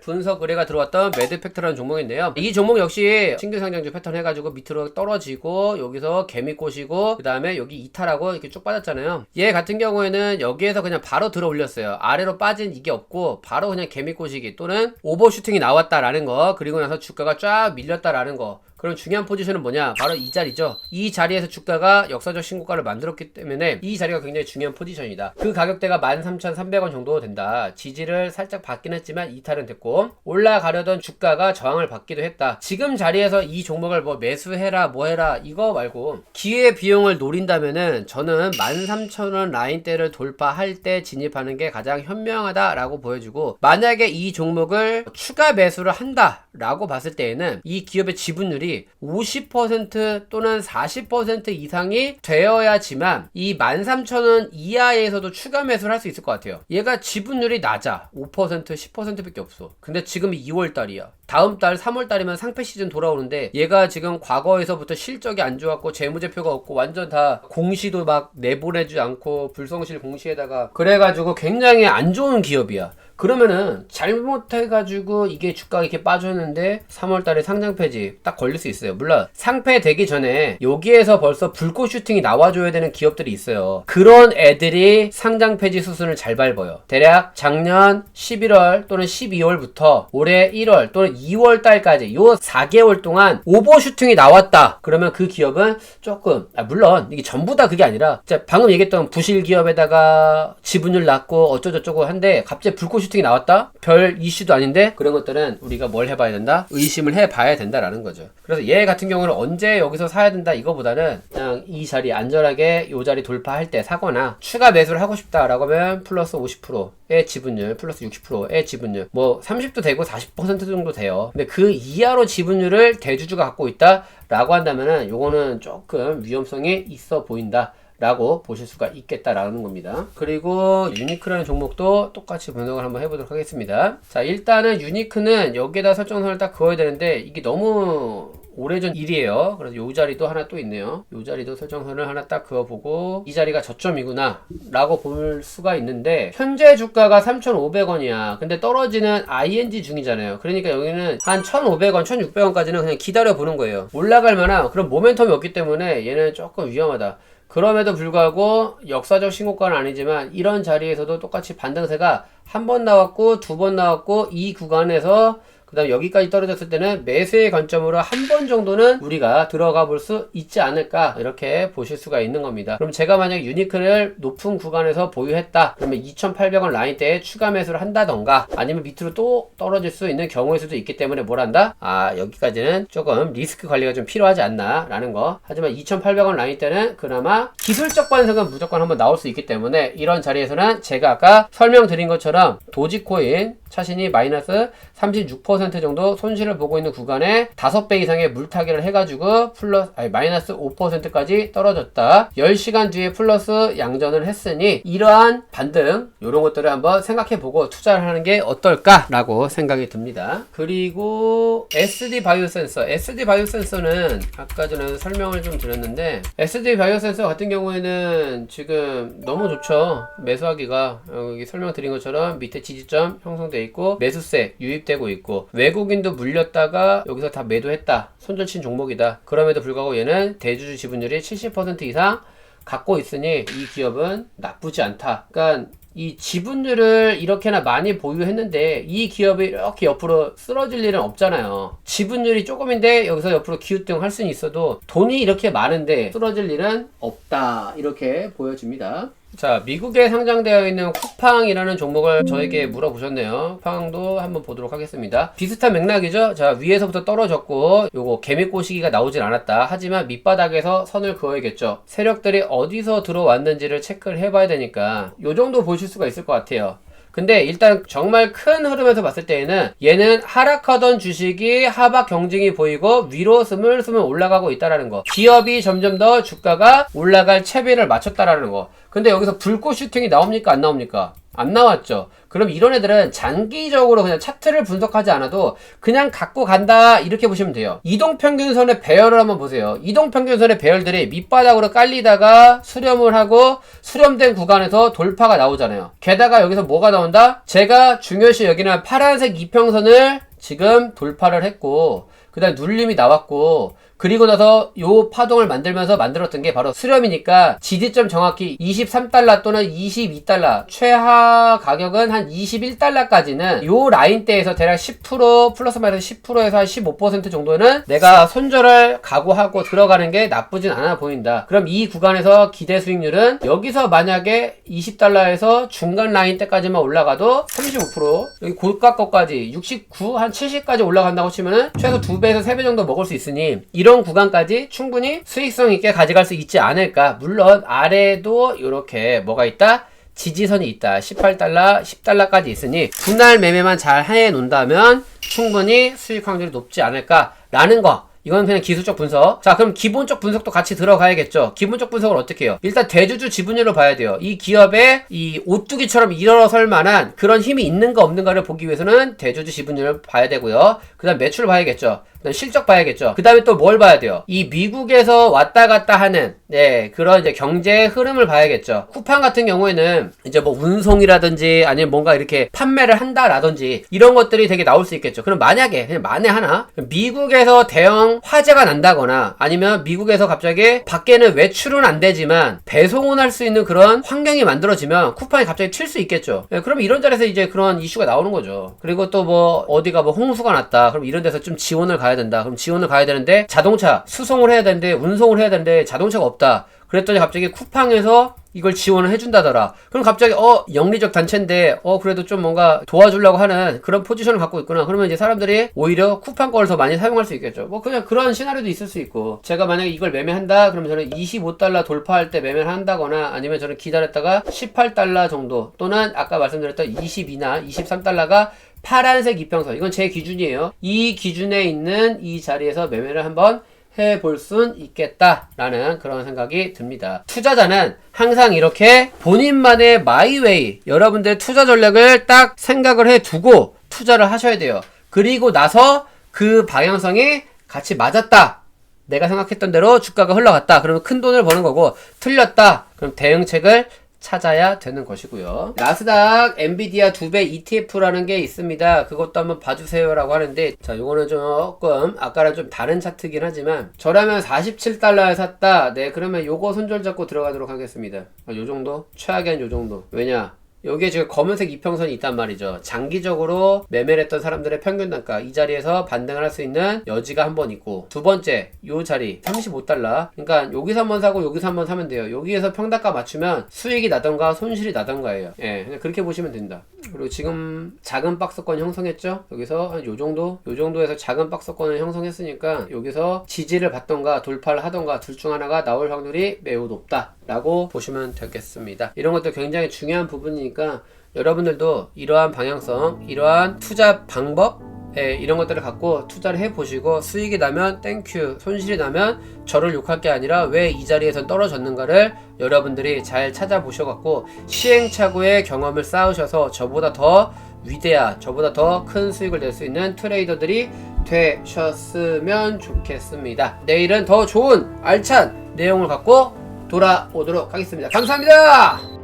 분석 의뢰가 들어왔던 매드팩트라는 종목인데요. 이 종목 역시 신규 상장주 패턴 해가지고 밑으로 떨어지고 여기서 개미 꼬시고 그 다음에 여기 이탈하고 이렇게 쭉 빠졌잖아요. 얘 같은 경우에는 여기에서 그냥 바로 들어 올렸어요. 아래로 빠진 이게 없고 바로 그냥 개미 꼬시기 또는 오버슈팅이 나왔다라는 거 그리고 나서 주가가 쫙 밀렸다라는 거 그럼 중요한 포지션은 뭐냐? 바로 이 자리죠. 이 자리에서 주가가 역사적 신고가를 만들었기 때문에 이 자리가 굉장히 중요한 포지션이다. 그 가격대가 13,300원 정도 된다. 지지를 살짝 받긴 했지만 이탈은 됐고 올라가려던 주가가 저항을 받기도 했다. 지금 자리에서 이 종목을 뭐 매수해라 뭐해라 이거 말고 기회 비용을 노린다면은 저는 13,000원 라인대를 돌파할 때 진입하는 게 가장 현명하다라고 보여주고 만약에 이 종목을 추가 매수를 한다라고 봤을 때에는 이 기업의 지분율이 50% 또는 40% 이상이 되어야지만 이 13,000원 이하에서도 추가 매수를 할 수 있을 것 같아요. 얘가 지분율이 낮아. 5% 10%밖에 없어. 근데 지금 2월 달이야. 다음 달 3월 달이면 상패 시즌 돌아오는데 얘가 지금 과거에서부터 실적이 안 좋았고 재무제표가 없고 완전 다 공시도 막 내보내지 않고 불성실 공시에다가 그래가지고 굉장히 안 좋은 기업이야. 그러면은 잘못해가지고 이게 주가가 이렇게 빠졌는데 3월달에 상장 폐지 딱 걸릴 수 있어요. 물론 상패 되기 전에 여기에서 벌써 불꽃 슈팅이 나와줘야 되는 기업들이 있어요. 그런 애들이 상장 폐지 수순을 잘 밟아요. 대략 작년 11월 또는 12월부터 올해 1월 또는 2월 달까지 요 4개월 동안 오버 슈팅이 나왔다. 그러면 그 기업은 조금 아, 물론 이게 전부 다 그게 아니라 방금 얘기했던 부실 기업에다가 지분율 낮고 어쩌고저쩌고 한데 갑자기 불꽃 슈팅이 나왔다? 별 이슈도 아닌데 그런 것들은 우리가 뭘 해봐야 된다? 의심을 해봐야 된다라는 거죠. 그래서 얘 같은 경우는 언제 여기서 사야 된다 이거보다는 그냥 이 자리 안전하게 요 자리 돌파할 때 사거나 추가 매수를 하고 싶다라고 하면 플러스 50%의 지분율 플러스 60%의 지분율 뭐 30도 되고 40% 정도 돼요. 근데 그 이하로 지분율을 대주주가 갖고 있다라고 한다면은 요거는 조금 위험성이 있어 보인다. 라고 보실 수가 있겠다라는 겁니다. 그리고 유니크라는 종목도 똑같이 분석을 한번 해보도록 하겠습니다. 자, 일단은 유니크는 여기에다 설정선을 딱 그어야 되는데 이게 너무 오래전 일이에요. 그래서 요 자리도 하나 또 있네요. 요 자리도 설정선을 하나 딱 그어보고 이 자리가 저점이구나 라고 볼 수가 있는데 현재 주가가 3,500원이야. 근데 떨어지는 ING 중이잖아요. 그러니까 여기는 한 1,500원, 1,600원까지는 그냥 기다려 보는 거예요. 올라갈 만한 그런 모멘텀이 없기 때문에 얘는 조금 위험하다. 그럼에도 불구하고 역사적 신고가는 아니지만 이런 자리에서도 똑같이 반등세가 한 번 나왔고 두 번 나왔고 이 구간에서 그 다음 여기까지 떨어졌을 때는 매수의 관점으로 한 번 정도는 우리가 들어가 볼 수 있지 않을까 이렇게 보실 수가 있는 겁니다. 그럼 제가 만약 유니크를 높은 구간에서 보유했다 그러면 2,800원 라인대에 추가 매수를 한다던가 아니면 밑으로 또 떨어질 수 있는 경우일 수도 있기 때문에 뭘 한다? 아 여기까지는 조금 리스크 관리가 좀 필요하지 않나 라는 거 하지만 2,800원 라인대는 그나마 기술적 반성은 무조건 한번 나올 수 있기 때문에 이런 자리에서는 제가 아까 설명드린 것처럼 도지코인 차신이 마이너스 36% 정도 손실을 보고 있는 구간에 5배 이상의 물타기를 해가지고 플러스 아니 마이너스 5%까지 떨어졌다. 10시간 뒤에 플러스 양전을 했으니 이러한 반등 이런 것들을 한번 생각해보고 투자를 하는 게 어떨까라고 생각이 듭니다. 그리고 SD 바이오 센서, SD 바이오 센서는 아까 전에 설명을 좀 드렸는데 SD 바이오 센서 같은 경우에는 지금 너무 좋죠. 매수하기가 여기 설명드린 것처럼 밑에 지지점 형성돼 있고 매수세 유입되고 있고 외국인도 물렸다가 여기서 다 매도했다. 손절친 종목이다. 그럼에도 불구하고 얘는 대주주 지분율이 70% 이상 갖고 있으니 이 기업은 나쁘지 않다. 그러니까 이 지분율을 이렇게나 많이 보유했는데 이 기업이 이렇게 옆으로 쓰러질 일은 없잖아요. 지분율이 조금인데 여기서 옆으로 기우뚱 할 수는 있어도 돈이 이렇게 많은데 쓰러질 일은 없다. 이렇게 보여집니다. 자, 미국에 상장되어 있는 쿠팡이라는 종목을 저에게 물어보셨네요. 쿠팡도 한번 보도록 하겠습니다. 비슷한 맥락이죠? 자, 위에서부터 떨어졌고, 요거 개미꼬시기가 나오진 않았다. 하지만 밑바닥에서 선을 그어야겠죠. 세력들이 어디서 들어왔는지를 체크를 해봐야 되니까, 요 정도 보실 수가 있을 것 같아요. 근데 일단 정말 큰 흐름에서 봤을 때에는 얘는 하락하던 주식이 하박 경쟁이 보이고 위로 스물스물 올라가고 있다라는 거. 기업이 점점 더 주가가 올라갈 채비를 맞췄다라는 거. 근데 여기서 불꽃 슈팅이 나옵니까 안 나옵니까? 안 나왔죠. 그럼 이런 애들은 장기적으로 그냥 차트를 분석하지 않아도 그냥 갖고 간다 이렇게 보시면 돼요. 이동평균선의 배열을 한번 보세요. 이동평균선의 배열들이 밑바닥으로 깔리다가 수렴을 하고 수렴된 구간에서 돌파가 나오잖아요. 게다가 여기서 뭐가 나온다? 제가 중요시 여기는 파란색 이평선을 지금 돌파를 했고 그 다음에 눌림이 나왔고 그리고 나서 요 파동을 만들면서 만들었던 게 바로 수렴이니까 지지점 정확히 23달러 또는 22달러 최하 가격은 한 21달러까지는 요 라인대에서 대략 10% 플러스 마이너스 10%에서 한 15% 정도는 내가 손절을 각오하고 들어가는 게 나쁘진 않아 보인다. 그럼 이 구간에서 기대 수익률은 여기서 만약에 20달러에서 중간 라인대까지만 올라가도 35% 여기 고가 거까지 69, 한 70까지 올라간다고 치면은 최소 2배에서 3배 정도 먹을 수 있으니 이런 구간까지 충분히 수익성 있게 가져갈 수 있지 않을까. 물론 아래도 이렇게 뭐가 있다? 지지선이 있다. 18달러, 10달러까지 있으니 분할 매매만 잘 해 놓는다면 충분히 수익 확률이 높지 않을까라는 거. 이건 그냥 기술적 분석. 자, 그럼 기본적 분석도 같이 들어가야겠죠. 기본적 분석을 어떻게 해요? 일단 대주주 지분율로 봐야 돼요. 이 기업의 이 오뚜기처럼 일어설 만한 그런 힘이 있는가 없는가를 보기 위해서는 대주주 지분율을 봐야 되고요. 그 다음 매출을 봐야겠죠. 그다음 실적 봐야겠죠. 그 다음에 또 뭘 봐야 돼요? 이 미국에서 왔다 갔다 하는 네 그런 이제 경제 흐름을 봐야겠죠. 쿠팡 같은 경우에는 이제 뭐 운송이라든지 아니면 뭔가 이렇게 판매를 한다라든지 이런 것들이 되게 나올 수 있겠죠. 그럼 만약에 그냥 만에 하나 미국에서 대형 화재가 난다거나 아니면 미국에서 갑자기 밖에는 외출은 안 되지만 배송은 할 수 있는 그런 환경이 만들어지면 쿠팡이 갑자기 튈수 있겠죠. 네, 그럼 이런 자리에서 이제 그런 이슈가 나오는 거죠. 그리고 또 뭐 어디가 뭐 홍수가 났다. 그럼 이런 데서 좀 지원을 가야 된다. 그럼 지원을 가야 되는데 자동차 수송을 해야 되는데 운송을 해야 되는데 자동차가 없다. 그랬더니 갑자기 쿠팡에서 이걸 지원을 해준다더라. 그럼 갑자기 어 영리적 단체인데 어 그래도 좀 뭔가 도와주려고 하는 그런 포지션을 갖고 있구나. 그러면 이제 사람들이 오히려 쿠팡 거를 더 많이 사용할 수 있겠죠. 뭐 그냥 그런 시나리오도 있을 수 있고 제가 만약에 이걸 매매한다 그러면 저는 25달러 돌파할 때 매매를 한다거나 아니면 저는 기다렸다가 18달러 정도 또는 아까 말씀드렸던 22나 23달러가 파란색 이평선 이건 제 기준이에요. 이 기준에 있는 이 자리에서 매매를 한번 해볼 순 있겠다라는 그런 생각이 듭니다. 투자자는 항상 이렇게 본인만의 마이웨이, 여러분들의 투자 전략을 딱 생각을 해 두고 투자를 하셔야 돼요. 그리고 나서 그 방향성이 같이 맞았다. 내가 생각했던 대로 주가가 흘러갔다. 그러면 큰 돈을 버는 거고, 틀렸다. 그럼 대응책을 찾아야 되는 것이고요. 나스닥 엔비디아 2배 ETF라는 게 있습니다. 그것도 한번 봐주세요라고 하는데 자 요거는 조금 아까랑 좀 다른 차트긴 하지만 저라면 47달러에 샀다. 네 그러면 요거 손절 잡고 들어가도록 하겠습니다. 아, 요 정도? 최악의 한요 정도. 왜냐? 여기에 지금 검은색 이평선이 있단 말이죠. 장기적으로 매매를 했던 사람들의 평균 단가 이 자리에서 반등을 할 수 있는 여지가 한 번 있고 두 번째 요 자리 35달러 그러니까 여기서 한 번 사고 여기서 한 번 사면 돼요. 여기에서 평단가 맞추면 수익이 나던가 손실이 나던가예요. 예, 그냥 그렇게 보시면 된다. 그리고 지금 작은 박스권 형성했죠? 여기서 한 요 정도 요 정도에서 작은 박스권을 형성했으니까 여기서 지지를 받던가 돌파를 하던가 둘 중 하나가 나올 확률이 매우 높다. 라고 보시면 되겠습니다. 이런 것도 굉장히 중요한 부분이 니까 여러분들도 이러한 방향성, 이러한 투자 방법, 예, 이런 것들을 갖고 투자를 해보시고 수익이 나면 땡큐, 손실이 나면 저를 욕할 게 아니라 왜 이 자리에서 떨어졌는가를 여러분들이 잘 찾아보셔갖고 시행착오의 경험을 쌓으셔서 저보다 더 위대한, 저보다 더 큰 수익을 낼 수 있는 트레이더들이 되셨으면 좋겠습니다. 내일은 더 좋은 알찬 내용을 갖고 돌아오도록 하겠습니다. 감사합니다!